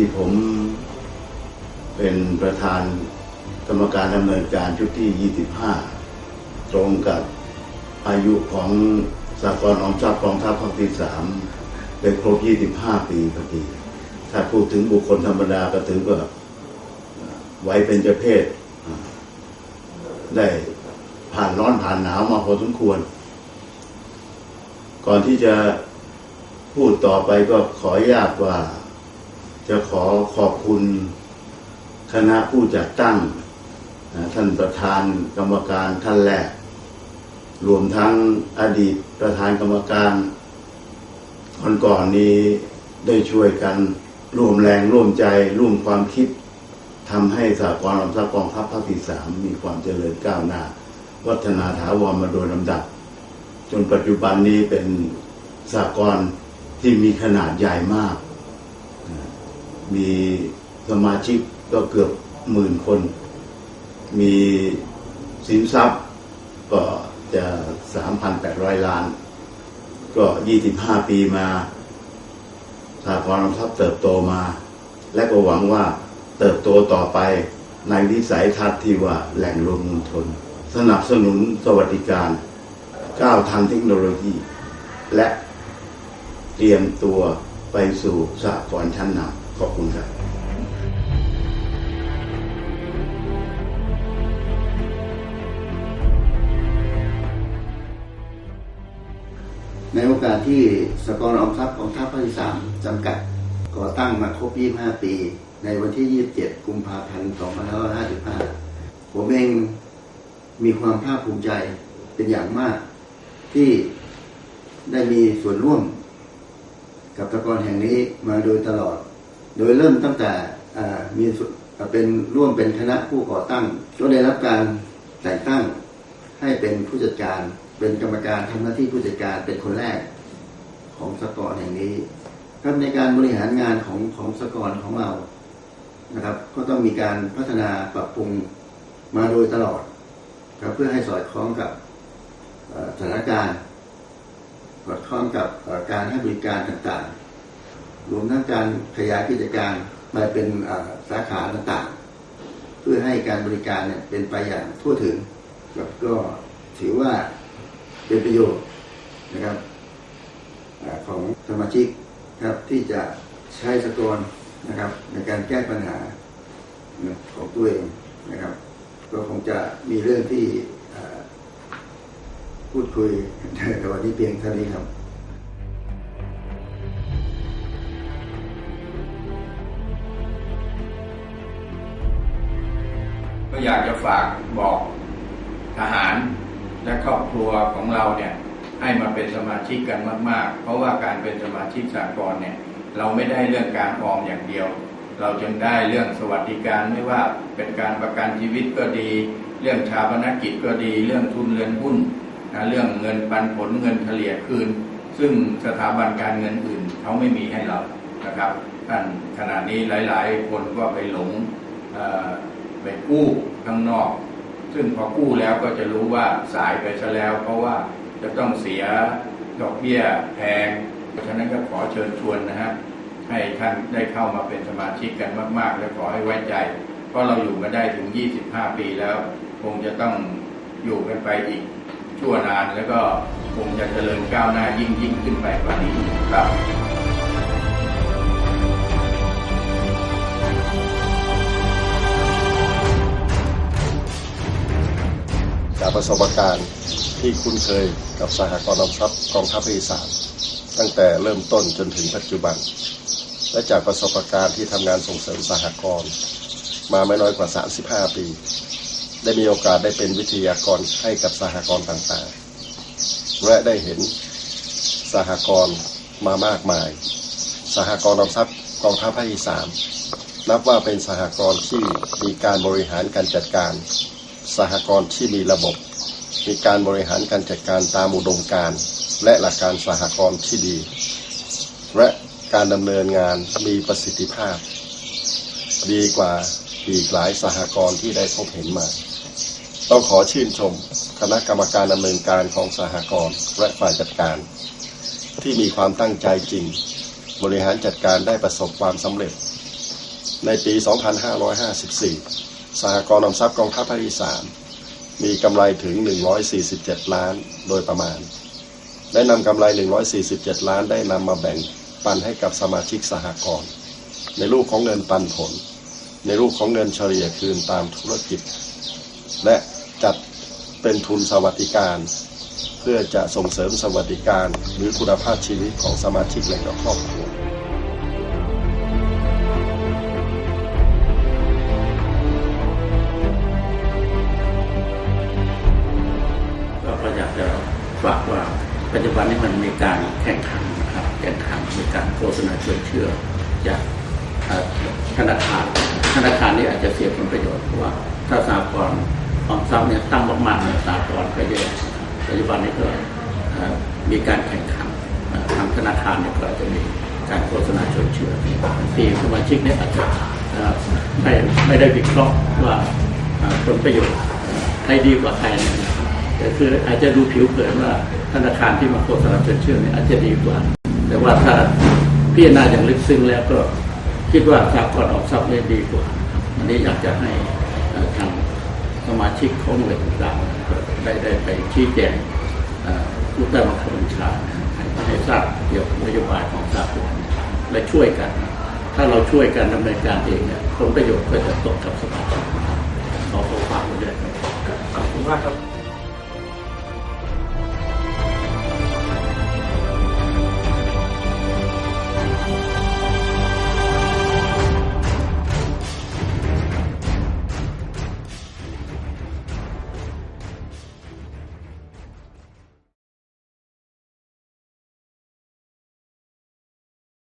ที่ผมเป็นประธานกรรมการดำเนินการชุดที่ 25 ตรงกับอายุของสากลออมทรัพกองทัพภาคที่สามได้ครบ 25 ปีพอดี ถ้าพูดถึงบุคคลธรรมดาก็ถือว่าไว้เป็นเจเพศ ได้ผ่านร้อนผ่านหนาวมาพอสมควร ก่อนที่จะพูดต่อไปก็ขออนุญาตว่า จะขอขอบคุณคณะผู้จัดตั้ง ท่านประธานกรรมการท่านแรก รวมทั้งอดีตประธานกรรมการคนก่อนนี้ได้ช่วยกันร่วมแรงร่วมใจร่วมความคิดทำให้สากลออมทรัพย์กองทัพภาคที่สามมีความเจริญก้าวหน้า วัฒนาถาวรมาโดยลำดับ จนปัจจุบันนี้เป็นสากลที่มีขนาดใหญ่มาก มีสมาชิกก็เกือบหมื่นคน มีสินทรัพย์ก็จะ 3,800 ล้าน ก็ 25 ปีมาสากลออมทรัพย์เติบโตมา และก็หวังว่าเติบโตต่อไปในวิสัยทัศน์ที่ว่าแหล่งรวมมวลชนสนับสนุนสวัสดิการก้าวทางเทคโนโลยี และเตรียมตัวไปสู่สากลชั้นนำ ขอบคุณครับในโอกาสที่สกลออมทรัพย์ของทัพภาคที่สามจำกัดก่อตั้งมาครบ 25 ปี ในวันที่ 27 กุมภาพันธ์ 2555 ผมเองมีความภาคภูมิใจเป็นอย่างมาก ที่ได้มีส่วนร่วม กับตะกอนแห่งนี้มาโดยตลอด โดยเริ่มตั้งแต่มีเป็นร่วมเป็นคณะผู้ก่อตั้งก็ได้รับการแต่งตั้งให้เป็นผู้จัดการเป็นกรรมการทำหน้าที่ผู้จัดการเป็นคนแรกของสกอร์แห่งนี้ครับในการบริหารงานของของสกอร์ของเรานะครับ ก็ต้องมีการพัฒนาปรับปรุงมาโดยตลอดครับเพื่อให้สอดคล้องกับสถานการณ์สอดคล้องกับการให้บริการต่างๆ รวมทั้งการขยายกิจการไปเป็นสาขาต่างๆ เพื่อให้การบริการเนี่ยเป็นไปอย่างทั่วถึงครับก็ถือว่าเป็นประโยชน์นะครับอของสมาชิกครับที่จะใช้สกรนะครับ ในการแก้ปัญหาของตัวเองนะครับ ก็คงจะมีเรื่องที่พูดคุยในวันนี้เพียงเท่านี้ครับ อยากจะฝากบอกทหารและครอบครัวของเราเนี่ยให้มาเป็นสมาชิกกันมาก ๆ เพราะว่าการเป็นสมาชิกสากลเนี่ยเราไม่ได้เรื่องการออมอย่างเดียว เราจึงได้เรื่องสวัสดิการไม่ว่าเป็นการประกันชีวิตก็ดี เรื่องชาปนกิจก็ดี เรื่องทุนเรือนหุ้นนะเรื่องเงินปันผลเงินเฉลี่ยคืน ซึ่งสถาบันการเงินอื่นเขาไม่มีให้เรานะครับท่านขณะนี้หลาย ๆ คนก็ไปหลง ไปกู้ข้างนอก ซึ่งพอกู้แล้วก็จะรู้ว่าสายไปซะแล้ว เพราะว่าจะต้องเสียดอกเบี้ยแพง เพราะฉะนั้นก็ขอเชิญชวนนะฮะให้ท่านได้เข้ามาเป็นสมาชิกกันมาก ๆ และขอให้ไว้ใจ เพราะเราอยู่มาได้ถึง 25 ปีแล้ว คงจะต้องอยู่กันไปอีกชั่วนานแล้วก็คงจะเจริญก้าวหน้ายิ่งยิ่งขึ้นไปกว่านี้ครับ จากประสบการณ์ที่คุ้นเคยกับสหกรณ์ออมทรัพย์กองทัพภาคที่สามตั้งแต่เริ่มต้นจนถึงปัจจุบัน และจากประสบการณ์ที่ทำงานส่งเสริมสหกรณ์มาไม่น้อยกว่า 35 ปี ได้มีโอกาสได้เป็นวิทยากรให้กับสหกรณ์ต่างๆ และได้เห็นสหกรณ์มามากมาย สหกรณ์ออมทรัพย์กองทัพภาคที่สามนับว่าเป็นสหกรณ์ที่มีการบริหารการจัดการ สหกรณ์ที่มีระบบ มีการบริหารการจัดการตามอุดมการณ์และหลักการสหกรณ์ที่ดี และการดำเนินงานมีประสิทธิภาพ ดีกว่าอีกหลายสหกรณ์ที่ได้พบเห็นมา ต้องขอชื่นชมคณะกรรมการดำเนินการของสหกรณ์และฝ่ายจัดการ ที่มีความตั้งใจจริง บริหารจัดการได้ประสบความสำเร็จ ในปี 2554 สหกรณ์ออมทรัพย์กองทัพภาคที่3มีกำไรถึง 147 ล้านโดยประมาณ ได้นำกำไร 147 ล้านได้นำมาแบ่งปันให้กับสมาชิกสหกรณ์ในรูปของเงินปันผล ในรูปของเงินเฉลี่ยคืนตามธุรกิจ และจัดเป็นทุนสวัสดิการ เพื่อจะส่งเสริมสวัสดิการหรือคุณภาพชีวิตของสมาชิกและก็ครอบครัวันนี้มันมีการแข่งขันนะครับแข่งขันมีการโฆษณาชวนเชื่อจากธนาคารธนาคารนี่อาจจะเสียผลประโยชน์เพราะว่าถ้าสากลออมทรัพย์เนี่ยตั้งมากๆเนี่ยสากลก็เยอะปัจจุบันนี้ก็มีการแข่งขันทางธนาคารเนี่ยก็จะมีการโฆษณาชวนเชื่อทีสมาชิกเนี่ยอาจจะไม่ไม่ได้วิเคราะห์ว่าผลประโยชน์ใครดีกว่าใครนะครับก็คืออาจจะดูผิวเผินว่า ธนาคารที่มาโฆษณาเชิญเชื่อเนี่ยอาจจะดีกว่า แต่ว่าถ้าพิจารณาอย่างลึกซึ้งแล้วก็คิดว่าสากลออมทรัพย์เนี่ยดีกว่าอันนี้อยากจะให้ทางสมาชิกของหน่วยต่างๆได้ได้ไปชี้แจงผู้ใต้บังคับบัญชาให้ทราบเกี่ยวกับนโยบายของสากลและช่วยกัน ถ้าเราช่วยกันดำเนินการเองเนี่ยผลประโยชน์ก็จะตกกับสมาชิกนะครับขอขอฝากไว้ด้วยครับขอบคุณมากครับ